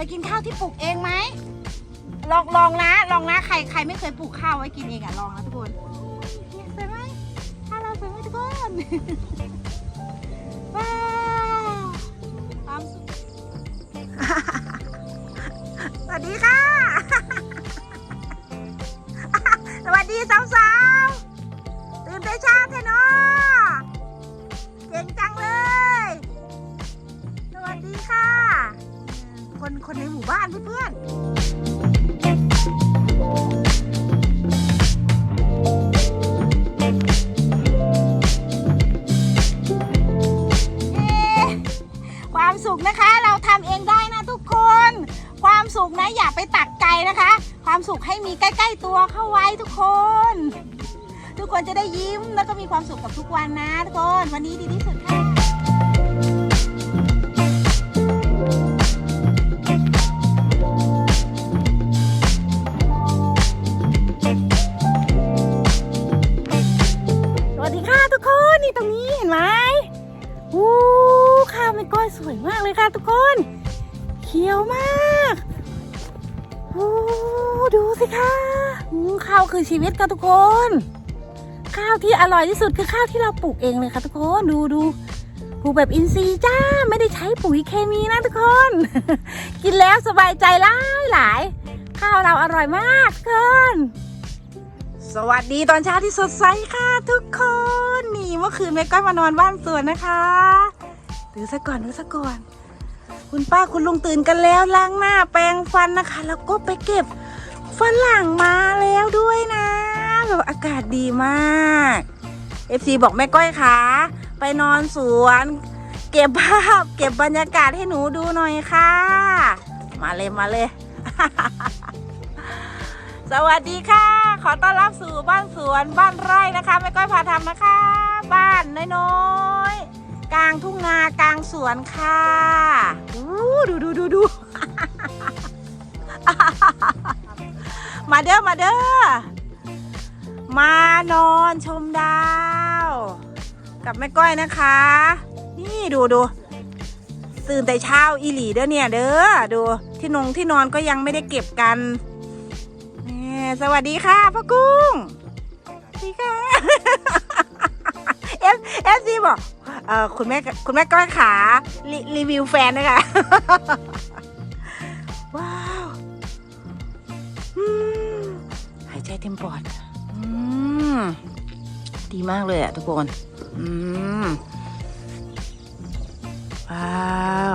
ไปกินข้าวที่ปลูกเองไหมลองลองนะลองนะใครใครไม่เคยปลูกข้าวไว้กินเองอะลองนะทุกคนเนี่ยสวยไหมข้าวเราสวยไหมทุกคน ทุกคน วันนี้ดีที่สุดค่ะสวัสดีค่ะทุกคนนี่ตรงนี้เห็นไหมวู้ข้าวไม่ก้อยสวยมากเลยค่ะทุกคน เขียวมากวู้ดูสิคะข้าวคือชีวิตค่ะทุกคน ข้าวที่อร่อยที่สุดคือข้าวที่เราปลูกเองเลยค่ะทุกคนดูดูปลูกแบบอินทรีย์จ้าไม่ได้ใช้ปุ๋ยเคมีนะทุกคน กินแล้วสบายใจหลายหลายข้าวเราอร่อยมากทุกคนสวัสดีตอนเช้าที่สดใสค่ะทุกคนนี่เมื่อคืนแม่ก้อยมานอนบ้านสวนนะคะตื่นซะก่อนตื่นซะก่อนคุณป้าคุณลุงตื่นกันแล้วล้างหน้าแปรงฟันนะคะ แล้วก็ไปเก็บฝรั่งมาแล้วด้วยนะ แบบอากาศดีมาก FC บอกแม่ก้อยคะไปนอนสวนเก็บภาพเก็บบรรยากาศให้หนูดูหน่อยค่ะ มาเลยมาเลย สวัสดีค่ะ ขอต้อนรับสู่บ้านสวนบ้านไร่นะคะแม่ก้อยพาทำนะคะ บ้านน้อยๆกลางทุ่งนากลางสวนค่ะดูดูดูดูมาเด้อมาเด้อ มานอนชมดาว กับแม่ก้อยนะคะ นี่ดูดูตื่นแต่เช้าอีหลีเด้อเนี่ยเด้อดูที่นงที่นอนก็ยังไม่ได้เก็บกันแม่สวัสดีค่ะพ่อกุ้งสวัสดีค่ะเอฟเอฟซีบอกเออคุณแม่คุณแม่ก้อยขารีรีวิวแฟนนะคะว้าวหายใจเต็มปอด ดีมากเลยอะทุกคน อืม ว้าว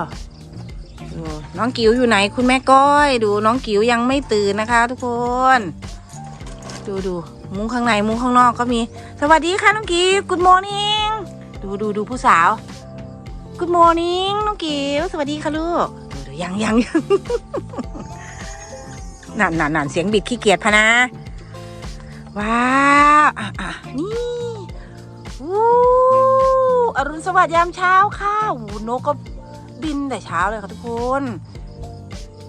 ดูน้องกิ๋วอยู่ไหนคุณแม่ก้อย ดูน้องกิ๋วยังไม่ตื่นนะคะ ทุกคน ดูดูมุ้งข้างในมุ้งข้างนอกก็มี สวัสดีค่ะน้องกิ๋ว Good morning ดูดูดูผู้สาว Good morning น้องกิ๋ว สวัสดีค่ะลูกดูดูยังยังยังนั่นนั่นนั่นเสียงบิดขี้เกียจพะนะ ว้าวอะอะนี่วู้อรุณสวัสดิ์ยามเช้าค่ะวูนกก็บินแต่เช้าเลยค่ะทุกคน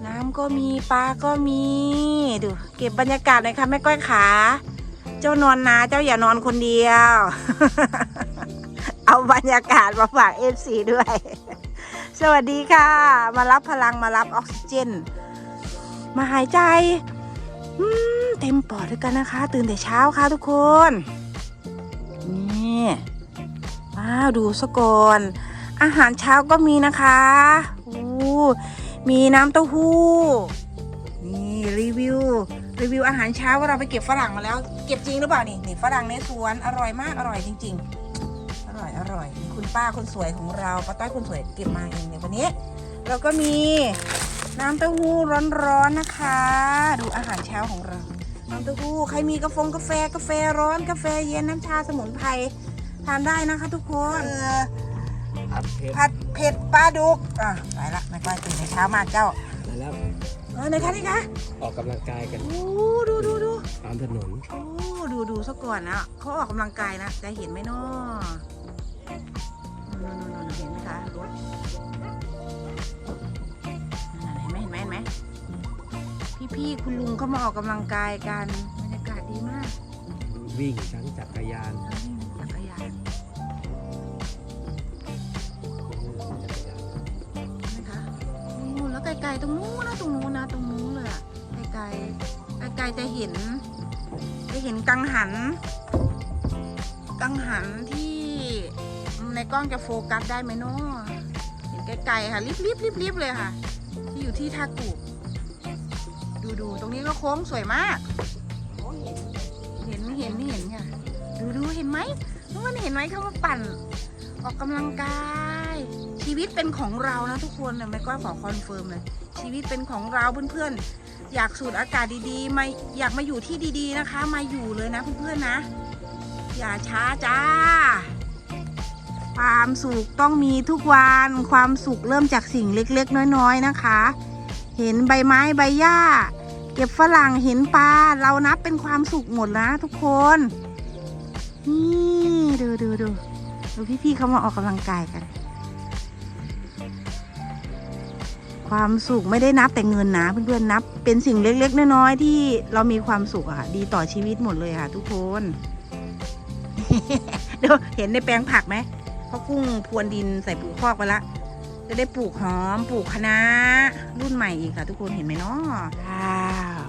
น้ำก็มีปลาก็มีดูเก็บบรรยากาศเลยค่ะแม่ก้อยขาเจ้านอนนะเจ้าอย่านอนคนเดียว เอาบรรยากาศมาฝากเอฟซีด้วย สวัสดีค่ะ มารับพลังมารับออกซิเจน มาหายใจ เต็มปอดด้วยกันนะคะ ตื่นแต่เช้าค่ะทุกคน นี่ว้าวดูสก่อน อาหารเช้าก็มีนะคะอู้มีน้ำเต้าหู้ นี่รีวิว รีวิวอาหารเช้าว่าเราไปเก็บฝรั่งมาแล้ว เก็บจริงหรือเปล่านี่นี่ฝรั่งในสวนอร่อยมากอร่อยจริง ๆ อร่อยอร่อย คุณป้าคนสวยของเราป้าต้อยคนสวยเก็บมาเองในวันนี้ เราก็มี น้ำเต้าหู้ร้อนๆนะคะ ดูอาหารเช้าของเรา น้ำเต้าหู้ใครมีกาแฟกาแฟกาแฟร้อนกาแฟเย็นน้ำชาสมุนไพรทานได้นะคะ ทุกคนเออครับเพชรผัดเผ็ดปลาดุกอะไปละไม่ก้อยตื่นแต่เช้ามากเจ้าแล้วเออไหนคะนี่คะออกกำลังกายกันโอ้ดูดูดูตามถนนโอ้ดูดูซะก่อนนะเขาออกกำลังกายนะจะเห็นไหมเนาะนู่นนู่นนู่นเห็นไหมคะรถ พี่ๆคุณลุงเขามาออกกำลังกายกันบรรยากาศดีมากวิ่งทั้งจักรยานแล้วนี่จักรยานจักรยานเห็นไหมคะโอ้แล้วก็ไกลๆตรงนู้นนะตรงนู้นนะตรงนู้นเลยอะไกลๆไกลๆจะเห็นจะเห็นกังหัน กังหันที่ในกล้องจะโฟกัสได้ไหมเนาะเห็นไกลๆค่ะริบๆริบๆเลยค่ะ ที่อยู่ที่ทากูดูดูๆตรงนี้ก็โค้งสวยมาก เห็นเห็นเห็นค่ะ ดูดูเห็นไหมทุกคนเห็นไหมเขามาปั่น ออกกำลังกาย ชีวิตเป็นของเรานะทุกคนนะแม่ก้อยขอคอนเฟิร์มเลย ชีวิตเป็นของเราเพื่อนๆ อยากสูดอากาศดีๆมาอยากมาอยู่ที่ดีๆนะคะ มาอยู่เลยนะเพื่อนๆนะ อย่าช้าจ้า ความสุขต้องมีทุกวันความสุขเริ่มจากสิ่งเล็กๆ น้อยๆนะคะ เห็นใบไม้ใบหญ้า เก็บฝรั่งเห็นปลาเรานับเป็นความสุขหมดนะทุกคนนี่ดูดูดูดูพี่ๆเขามาออกกำลังกายกัน ความสุขไม่ได้นับแต่เงินนะเพื่อนๆนับ เป็นสิ่งเล็กๆน้อยๆที่เรามีความสุขอะค่ะดีต่อชีวิตหมดเลยค่ะ ทุกคนเดี๋ยวเห็นในแปลงผักไหม เพราะกุ้งพรวนดินใส่ปุ๋ยคอกไปละจะได้ปลูกหอม ปลูกคะน้ารุ่นใหม่อีกค่ะ ทุกคนเห็นไหมเนาะว้าว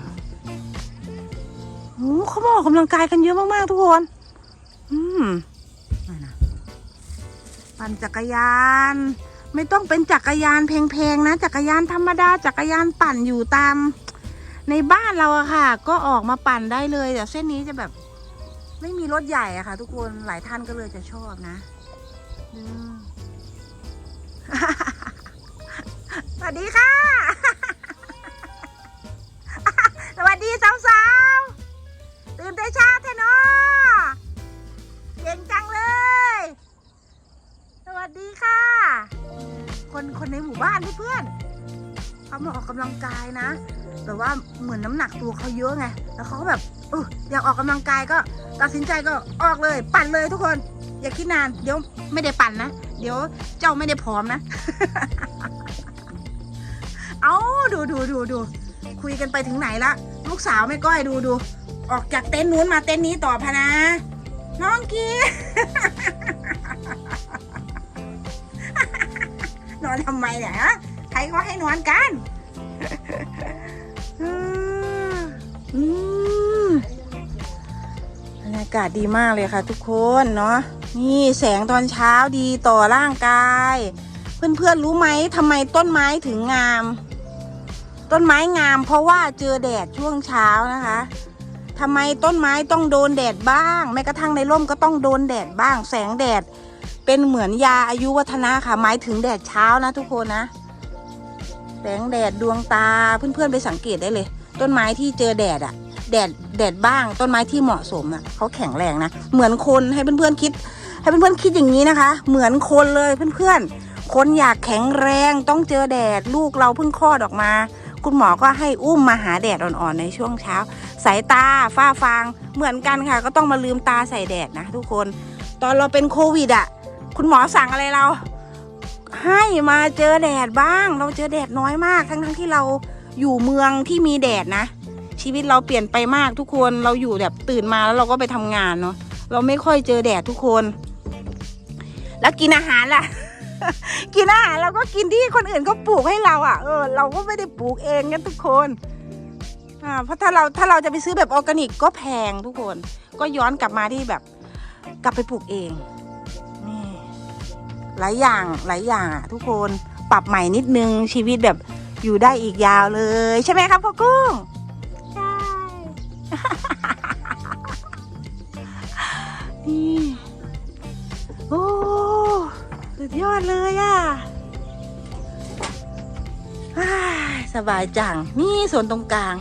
โอ้เขามาออกกำลังกายกันเยอะมาก ๆ ทุกคน อืมนะปั่นจักรยาน ไม่ต้องเป็นจักรยานแพง ๆ นะ จักรยานธรรมดา จักรยานปั่นอยู่ตาม ในบ้านเราอะค่ะ ก็ออกมาปั่นได้เลย แต่เส้นนี้จะแบบ ไม่มีรถใหญ่อะค่ะ ทุกคน หลายท่านก็เลยจะชอบนะ ว่าเหมือนน้ำหนักตัวเขาเยอะไง แล้วเขาก็แบบออยากออกกำลังกายก็ตัดสินใจก็ออกเลย ปั่นเลยทุกคน อย่าคิดนาน เดี๋ยวไม่ได้ปั่นนะ เดี๋ยวเจ้าไม่ได้ผอมนะ เอาดูดูดูดูคุยกันไปถึงไหนละลูกสาวแม่ก้อยดูดูออกจากเต็นท์นู้นมาเต็นท์นี้ต่อพะนะ น้องกีนอนทำไมเนี่ยฮะใครก็ให้นอนกัน บรรยากาศดีมากเลยค่ะทุกคนเนาะนี่แสงตอนเช้าดีต่อร่างกาย เพื่อนๆรู้ไหมทำไมต้นไม้ถึงงาม ต้นไม้งาม เพราะว่าเจอแดดช่วงเช้านะคะทำไมต้นไม้ต้องโดนแดดบ้าง แม้กระทั่งในร่มก็ต้องโดนแดดบ้าง แสงแดดเป็นเหมือนยาอายุวัฒนะค่ะ หมายถึงแดดเช้านะทุกคนนะ แสงแดดดวงตาเพื่อนๆไปสังเกตได้เลย ต้นไม้ที่เจอแดดอะแดดแดดบ้างต้นไม้ที่เหมาะสมอะเขาแข็งแรงนะเหมือนคนให้เพื่อนๆคิด ให้เพื่อนๆคิดอย่างนี้นะคะ เหมือนคนเลยเพื่อนๆคนอยากแข็งแรงต้องเจอแดดลูกเราเพิ่งคลอดออกมา คุณหมอก็ให้อุ้มมาหาแดดอ่อนๆในช่วงเช้า สายตาฝ้าฟางเหมือนกันค่ะ ก็ต้องมาลืมตาใส่แดดนะ ทุกคน ตอนเราเป็นโควิดอะคุณหมอสั่งอะไรเราให้มาเจอแดดบ้าง เราเจอแดดน้อยมาก ทั้งๆที่เรา อยู่เมืองที่มีแดดนะ ชีวิตเราเปลี่ยนไปมากทุกคนเราอยู่แบบตื่นมาแล้วเราก็ไปทำงานเนาะเราไม่ค่อยเจอแดดทุกคน แล้วกินอาหารล่ะ กินอาหารเราก็กินที่คนอื่นเขาปลูกให้เราอะเออเราก็ไม่ได้ปลูกเองกันทุกคนอ่าเพราะถ้าเราถ้าเราจะไปซื้อแบบออร์แกนิกก็แพงทุกคน ก็ย้อนกลับมาที่แบบ กลับไปปลูกเองนี่หลายอย่างหลายอย่างอะทุกคนปรับใหม่นิดนึงชีวิตแบบ อยู่ได้อีกยาวเลย ใช่ไหมครับพ่อกุ้ง ใช่ นี่ โอ้สุดยอดเลยอะสบายจัง นี่ส่วนตรงกลาง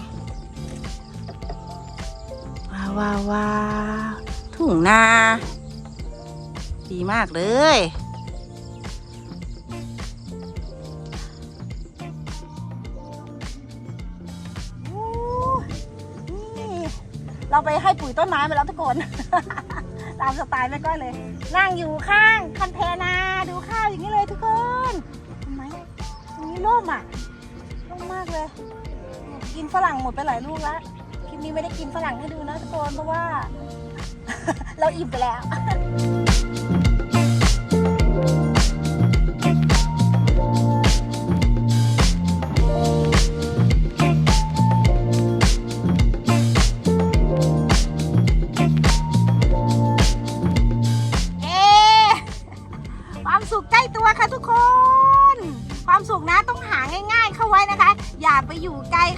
ว้าวว้าวว้าวถุงนา ดีมากเลย เราไปให้ปุ๋ยต้นไม้มาแล้วทุกคน ตามสไตล์แม่ก้อยเลย นั่งอยู่ข้างคันเทนาดูข้าวอย่างนี้เลยทุกคนเห็นไหมตรงนี้ร่มอะร่มมากเลย กินฝรั่งหมดไปหลายลูกแล้วคลิปนี้ไม่ได้กินฝรั่งให้ดูนะทุกคนเพราะว่า เราอิ่มไปแล้ว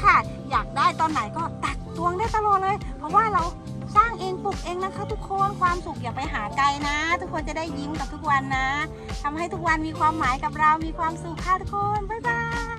ค่ะ อยากได้ตอนไหนก็ตักตวงได้ตลอดเลย เพราะว่าเราสร้างเองปลูกเองนะคะทุกคนความสุขอย่าไปหาไกลนะ ทุกคนจะได้ยิ้มกับทุกวันนะ ทำให้ทุกวันมีความหมายกับเรามีความสุขค่ะทุกคนบ๊ายบาย